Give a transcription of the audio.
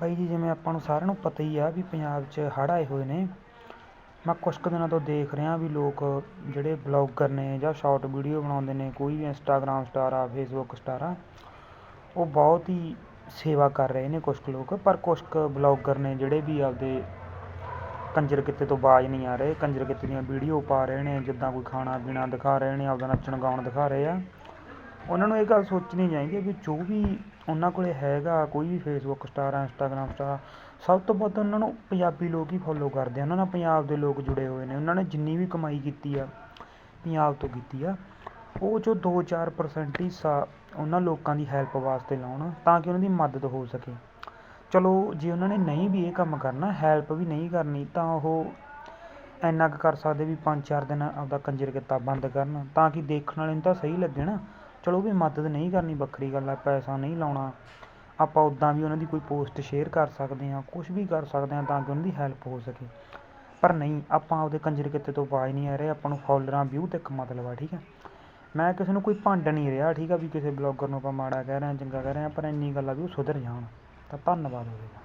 ਬਾਈ ਜੀ, ਜਿਵੇਂ ਆਪਾਂ ਨੂੰ ਸਾਰਿਆਂ ਨੂੰ ਪਤਾ ਹੀ ਆ ਵੀ ਪੰਜਾਬ 'ਚ ਹੜ੍ਹ ਆਏ ਹੋਏ ਨੇ। ਮੈਂ ਕੁਛ ਕੁ ਦਿਨਾਂ ਤੋਂ ਦੇਖ ਰਿਹਾ ਵੀ ਲੋਕ ਜਿਹੜੇ ਬਲੌਗਰ ਨੇ ਜਾਂ ਸ਼ਾਰਟ ਵੀਡੀਓ ਬਣਾਉਂਦੇ ਨੇ, ਕੋਈ ਵੀ ਇੰਸਟਾਗ੍ਰਾਮ ਸਟਾਰ ਆ ਫੇਸਬੁੱਕ ਸਟਾਰ ਆ, ਉਹ ਬਹੁਤ ਹੀ ਸੇਵਾ ਕਰ ਰਹੇ ਨੇ ਕੁਛ ਕੁ ਲੋਕ। ਪਰ ਕੁਛ ਕੁ ਬਲੌਗਰ ਨੇ ਜਿਹੜੇ ਵੀ ਆਪਦੇ ਕੰਜਰ ਕਿੱਤੇ ਤੋਂ ਬਾਜ਼ ਨਹੀਂ ਆ ਰਹੇ, ਕੰਜਰ ਕਿੱਤੇ ਦੀਆਂ ਵੀਡੀਓ ਪਾ ਰਹੇ ਨੇ, ਜਿੱਦਾਂ ਕੋਈ ਖਾਣਾ ਪੀਣਾ ਦਿਖਾ ਰਹੇ ਨੇ, ਆਪਦਾ ਨੱਚਣ ਗਾਉਣ ਦਿਖਾ ਰਹੇ ਆ। ਉਹਨਾਂ ਨੂੰ ਇਹ ਗੱਲ ਸੋਚਣੀ ਚਾਹੀਦੀ ਹੈ ਵੀ ਜੋ ਵੀ ਉਹਨਾਂ ਕੋਲ ਹੈਗਾ, ਕੋਈ ਵੀ ਫੇਸਬੁੱਕ ਸਟਾਰ ਆ ਇੰਸਟਾਗ੍ਰਾਮ ਸਟਾਰ ਸਭ ਤੋਂ ਵੱਧ ਉਹਨਾਂ ਨੂੰ ਪੰਜਾਬੀ ਲੋਕ ਹੀ ਫੋਲੋ ਕਰਦੇ ਆ। ਉਹਨਾਂ ਨਾਲ ਪੰਜਾਬ ਦੇ ਲੋਕ ਜੁੜੇ ਹੋਏ ਨੇ। ਉਹਨਾਂ ਨੇ ਜਿੰਨੀ ਵੀ ਕਮਾਈ ਕੀਤੀ ਆ, ਪੰਜਾਬ ਤੋਂ ਕੀਤੀ ਆ, ਉਹ ਜੋ 2-4% ਹਿੱਸਾ ਉਹਨਾਂ ਲੋਕਾਂ ਦੀ ਹੈਲਪ ਵਾਸਤੇ ਲਾਉਣ ਤਾਂ ਕਿ ਉਹਨਾਂ ਦੀ ਮਦਦ ਹੋ ਸਕੇ। ਚਲੋ, ਜੇ ਉਹਨਾਂ ਨੇ ਨਹੀਂ ਵੀ ਇਹ ਕੰਮ ਕਰਨਾ ਹੈਲਪ ਵੀ ਨਹੀਂ ਕਰਨੀ, ਤਾਂ ਉਹ ਇੰਨਾ ਕੁ ਕਰ ਸਕਦੇ ਵੀ ਪੰਜ ਚਾਰ ਦਿਨ ਆਪਦਾ ਕੰਜਰ ਕਿੱਤਾ ਬੰਦ ਕਰਨ ਤਾਂ ਕਿ ਦੇਖਣ ਵਾਲੇ ਨੂੰ ਤਾਂ ਸਹੀ ਲੱਗੇ ਨਾ। ਚਲੋ ਵੀ ਮਦਦ ਨਹੀਂ ਕਰਨੀ ਵੱਖਰੀ ਗੱਲ ਆ, ਪੈਸਾ ਨਹੀਂ ਲਾਉਣਾ। ਆਪਾਂ ਉੱਦਾਂ ਵੀ ਉਹਨਾਂ ਦੀ ਕੋਈ ਪੋਸਟ ਸ਼ੇਅਰ ਕਰ ਸਕਦੇ ਹਾਂ ਕੁਝ ਵੀ ਕਰ ਸਕਦੇ ਹਾਂ ਤਾਂ ਕਿ ਉਹਨਾਂ ਦੀ ਹੈਲਪ ਹੋ ਸਕੇ। ਪਰ ਨਹੀਂ, ਆਪਾਂ ਆਪਦੇ ਕੰਜਰ ਕਿੱਤੇ ਤੋਂ ਬਾਜ਼ ਨਹੀਂ ਆ ਰਹੇ, ਆਪਾਂ ਨੂੰ ਫੋਲੋਅਰਾਂ, ਵਿਊ ਤੱਕ ਇੱਕ ਮਤਲਬ ਆ, ਠੀਕ ਹੈ ਮੈਂ ਕਿਸੇ ਨੂੰ ਕੋਈ ਭੰਡ ਨਹੀਂ ਰਿਹਾ, ਠੀਕ ਆ ਵੀ ਕਿਸੇ ਬਲੌਗਰ ਨੂੰ ਆਪਾਂ ਮਾੜਾ ਕਹਿ ਰਹੇ ਹਾਂ, ਚੰਗਾ ਕਹਿ ਰਹੇ ਹਾਂ, ਪਰ ਇੰਨੀ ਗੱਲ ਆ ਵੀ ਉਹ ਸੁਧਰ ਜਾਣ। ਤਾਂ ਧੰਨਵਾਦ ਹੋਵੇਗਾ